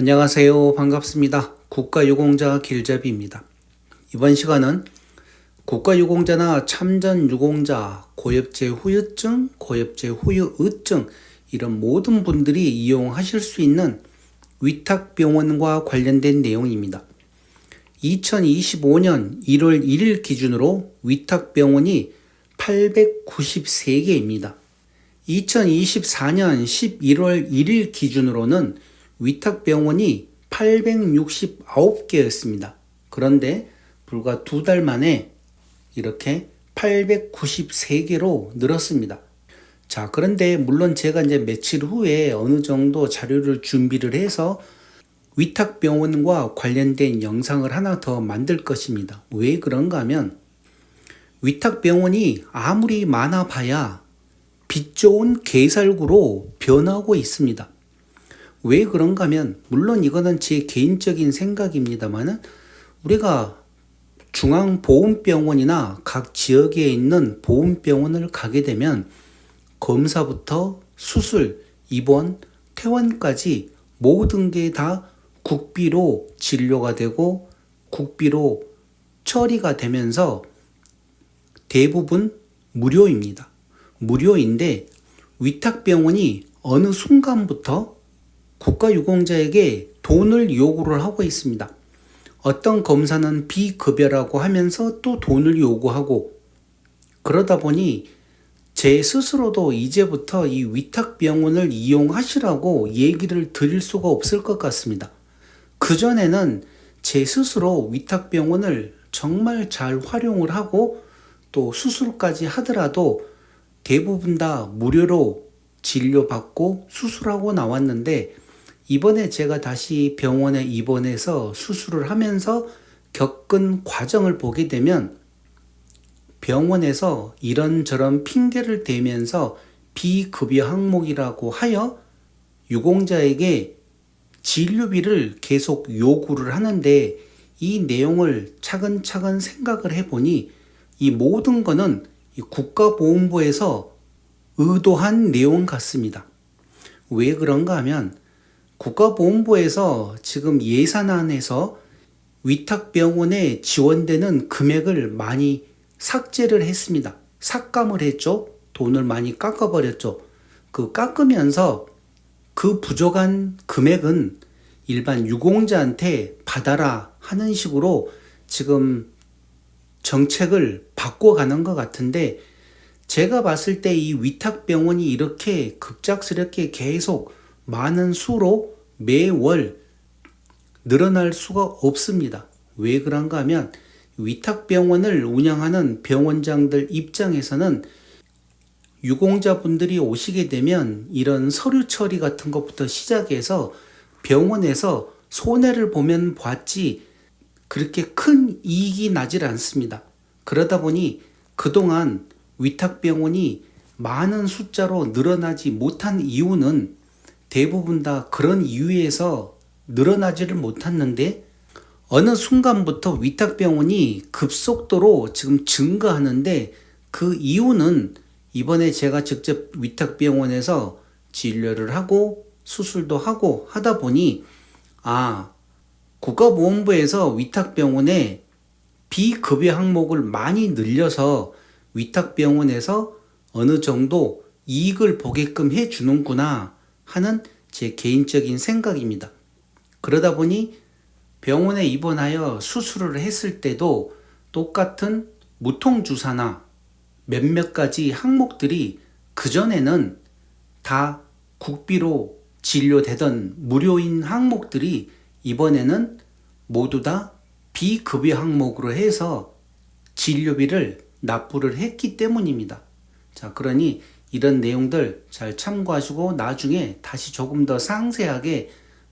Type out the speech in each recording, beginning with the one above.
안녕하세요. 반갑습니다. 국가유공자 길잡이입니다. 이번 시간은 국가유공자나 참전유공자, 고엽제 후유증, 고엽제 후유의증 이런 모든 분들이 이용하실 수 있는 위탁병원과 관련된 내용입니다. 2025년 1월 1일 기준으로 위탁병원이 893개입니다. 2024년 11월 1일 기준으로는 위탁 병원이 869개였습니다. 그런데 불과 두 달 만에 이렇게 893개로 늘었습니다. 자, 그런데 물론 제가 이제 며칠 후에 어느 정도 자료를 준비를 해서 위탁 병원과 관련된 영상을 하나 더 만들 것입니다. 왜 그런가 하면 위탁 병원이 아무리 많아 봐야 빛 좋은 개살구로 변하고 있습니다. 왜 그런가 하면 물론 이거는 제 개인적인 생각입니다만은 우리가 중앙보훈병원이나 각 지역에 있는 보훈병원을 가게 되면 검사부터 수술, 입원, 퇴원까지 모든 게 다 국비로 진료가 되고 국비로 처리가 되면서 대부분 무료입니다. 무료인데 위탁병원이 어느 순간부터 국가유공자에게 돈을 요구를 하고 있습니다. 어떤 검사는 비급여라고 하면서 또 돈을 요구하고 그러다 보니 제 스스로도 이제부터 이 위탁병원을 이용하시라고 얘기를 드릴 수가 없을 것 같습니다. 그전에는 제 스스로 위탁병원을 정말 잘 활용을 하고 또 수술까지 하더라도 대부분 다 무료로 진료받고 수술하고 나왔는데 이번에 제가 다시 병원에 입원해서 수술을 하면서 겪은 과정을 보게 되면 병원에서 이런저런 핑계를 대면서 비급여 항목이라고 하여 유공자에게 진료비를 계속 요구를 하는데 이 내용을 차근차근 생각을 해보니 이 모든 거는 국가보훈부에서 의도한 내용 같습니다. 왜 그런가 하면 국가보훈부에서 지금 예산안에서 위탁병원에 지원되는 금액을 많이 삭제를 했습니다. 삭감을 했죠. 돈을 많이 깎아버렸죠. 그 깎으면서 그 부족한 금액은 일반 유공자한테 받아라 하는 식으로 지금 정책을 바꿔가는 것 같은데 제가 봤을 때 이 위탁병원이 이렇게 급작스럽게 계속 많은 수로 매월 늘어날 수가 없습니다. 왜 그런가 하면 위탁병원을 운영하는 병원장들 입장에서는 유공자분들이 오시게 되면 이런 서류 처리 같은 것부터 시작해서 병원에서 손해를 보면 봤지 그렇게 큰 이익이 나질 않습니다. 그러다 보니 그동안 위탁병원이 많은 숫자로 늘어나지 못한 이유는 대부분 다 그런 이유에서 늘어나지를 못했는데 어느 순간부터 위탁병원이 급속도로 지금 증가하는데 그 이유는 이번에 제가 직접 위탁병원에서 진료를 하고 수술도 하고 하다 보니 아 국가보험부에서 위탁병원에 비급여 항목을 많이 늘려서 위탁병원에서 어느 정도 이익을 보게끔 해 주는구나 하는 제 개인적인 생각입니다. 그러다 보니 병원에 입원하여 수술을 했을 때도 똑같은 무통주사나 몇몇 가지 항목들이 그전에는 다 국비로 진료되던 무료인 항목들이 이번에는 모두 다 비급여 항목으로 해서 진료비를 납부를 했기 때문입니다. 자, 그러니 이런 내용들 잘 참고하시고 나중에 다시 조금 더 상세하게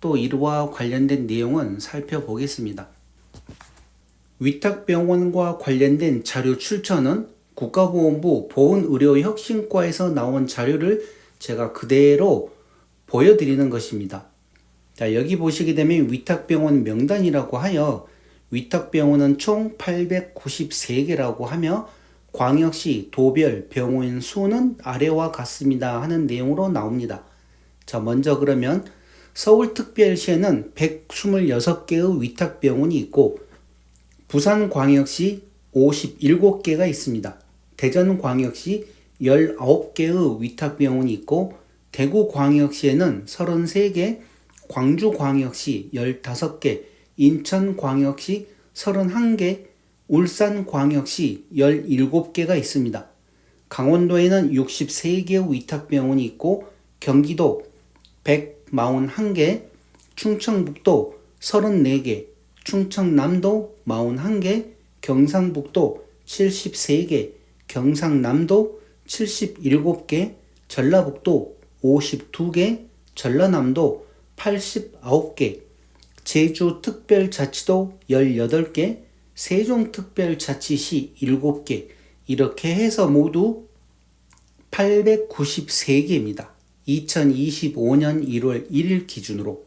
또 이와 관련된 내용은 살펴보겠습니다. 위탁병원과 관련된 자료 출처는 국가보건부 보건의료혁신과에서 나온 자료를 제가 그대로 보여드리는 것입니다. 자, 여기 보시게 되면 위탁병원 명단이라고 하여 위탁병원은 총 893개라고 하며 광역시 도별 병원 수는 아래와 같습니다 하는 내용으로 나옵니다. 자, 먼저 그러면 서울특별시에는 126개의 위탁병원이 있고 부산광역시 57개가 있습니다. 대전광역시 19개의 위탁병원이 있고 대구광역시에는 33개, 광주광역시 15개, 인천광역시 31개, 울산광역시 17개가 있습니다. 강원도에는 63개의 위탁병원이 있고 경기도 141개, 충청북도 34개, 충청남도 41개, 경상북도 73개, 경상남도 77개, 전라북도 52개, 전라남도 89개, 제주특별자치도 18개, 세종특별자치시 7개, 이렇게 해서 모두 893개입니다. 2025년 1월 1일 기준으로.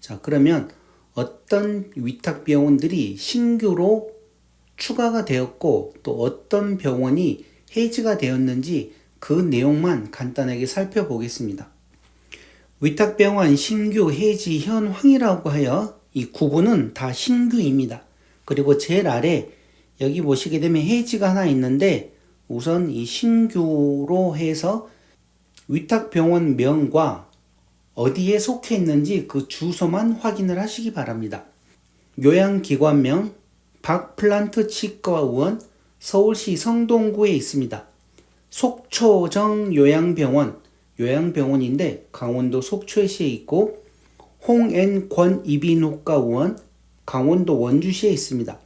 자, 그러면 어떤 위탁 병원들이 신규로 추가가 되었고 또 어떤 병원이 해지가 되었는지 그 내용만 간단하게 살펴보겠습니다. 위탁병원 신규 해지 현황이라고 하여 이 구분은 다 신규입니다. 그리고 제일 아래 여기 보시게 되면 해지가 하나 있는데 우선 이 신규로 해서 위탁병원 명과 어디에 속해 있는지 그 주소만 확인을 하시기 바랍니다. 요양기관명 박플란트 치과 의원 서울시 성동구에 있습니다. 속초정 요양병원 요양병원인데 강원도 속초시에 있고 홍앤권 이비인후과 의원 강원도 원주시에 있습니다.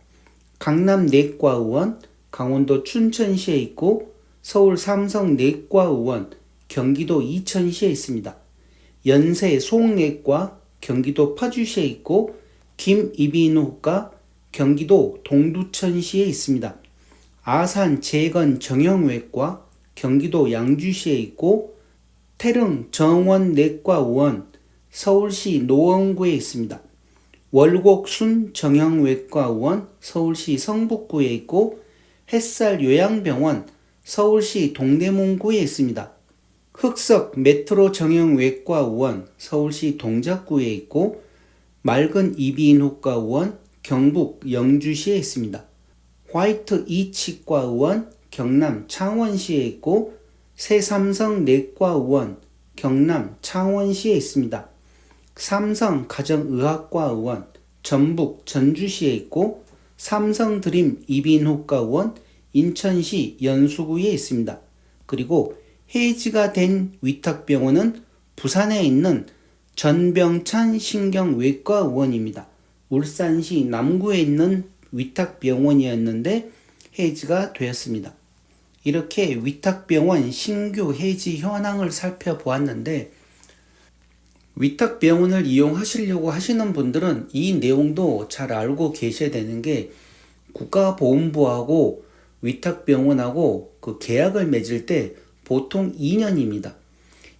강남 내과의원 강원도 춘천시에 있고 서울 삼성 내과의원 경기도 이천시에 있습니다. 연세 송내과 경기도 파주시에 있고 김이비인후과 경기도 동두천시에 있습니다. 아산 재건 정형외과 경기도 양주시에 있고 태릉 정원 내과의원 서울시 노원구에 있습니다. 월곡순 정형외과 의원 서울시 성북구에 있고 햇살 요양병원 서울시 동대문구에 있습니다. 흑석 메트로 정형외과 의원 서울시 동작구에 있고 맑은 이비인후과 의원 경북 영주시에 있습니다. 화이트 이치과 의원 경남 창원시에 있고 새삼성 내과 의원 경남 창원시에 있습니다. 삼성 가정의학과 의원 전북 전주시에 있고 삼성 드림 이비인후과 의원 인천시 연수구에 있습니다. 그리고 해지가 된 위탁병원은 부산에 있는 전병찬 신경외과 의원입니다. 울산시 남구에 있는 위탁병원이었는데 해지가 되었습니다. 이렇게 위탁병원 신규 해지 현황을 살펴보았는데 위탁 병원을 이용하시려고 하시는 분들은 이 내용도 잘 알고 계셔야 되는 게 국가보험부하고 위탁 병원하고 그 계약을 맺을 때 보통 2년입니다.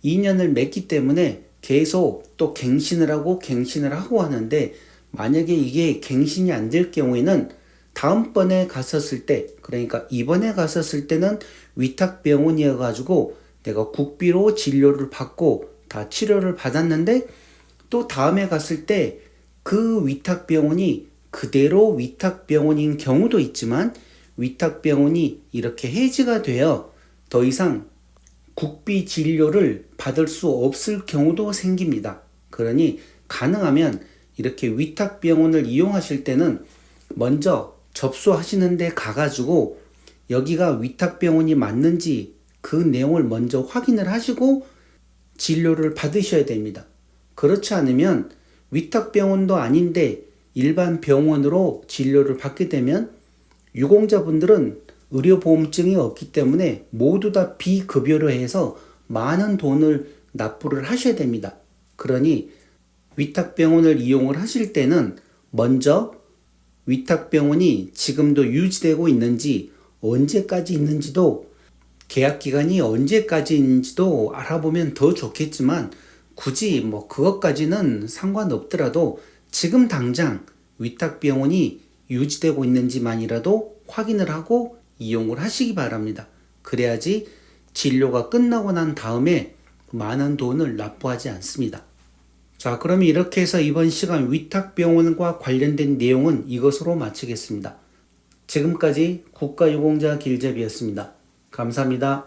2년을 맺기 때문에 계속 또 갱신을 하고 갱신을 하고 하는데 만약에 이게 갱신이 안 될 경우에는 다음번에 갔었을 때 그러니까 이번에 갔었을 때는 위탁 병원이어 가지고 내가 국비로 진료를 받고 다 치료를 받았는데 또 다음에 갔을 때 그 위탁 병원이 그대로 위탁 병원인 경우도 있지만 위탁 병원이 이렇게 해지가 되어 더 이상 국비 진료를 받을 수 없을 경우도 생깁니다. 그러니 가능하면 이렇게 위탁 병원을 이용하실 때는 먼저 접수하시는데 가가지고 여기가 위탁 병원이 맞는지 그 내용을 먼저 확인을 하시고 진료를 받으셔야 됩니다. 그렇지 않으면 위탁병원도 아닌데 일반 병원으로 진료를 받게 되면 유공자분들은 의료보험증이 없기 때문에 모두 다 비급여로 해서 많은 돈을 납부를 하셔야 됩니다. 그러니 위탁병원을 이용을 하실 때는 먼저 위탁병원이 지금도 유지되고 있는지 언제까지 있는지도 계약 기간이 언제까지인지도 알아보면 더 좋겠지만 굳이 뭐 그것까지는 상관없더라도 지금 당장 위탁 병원이 유지되고 있는지만이라도 확인을 하고 이용을 하시기 바랍니다. 그래야지 진료가 끝나고 난 다음에 많은 돈을 납부하지 않습니다. 자, 그러면 이렇게 해서 이번 시간 위탁병원과 관련된 내용은 이것으로 마치겠습니다. 지금까지 국가유공자 길잡이였습니다. 감사합니다.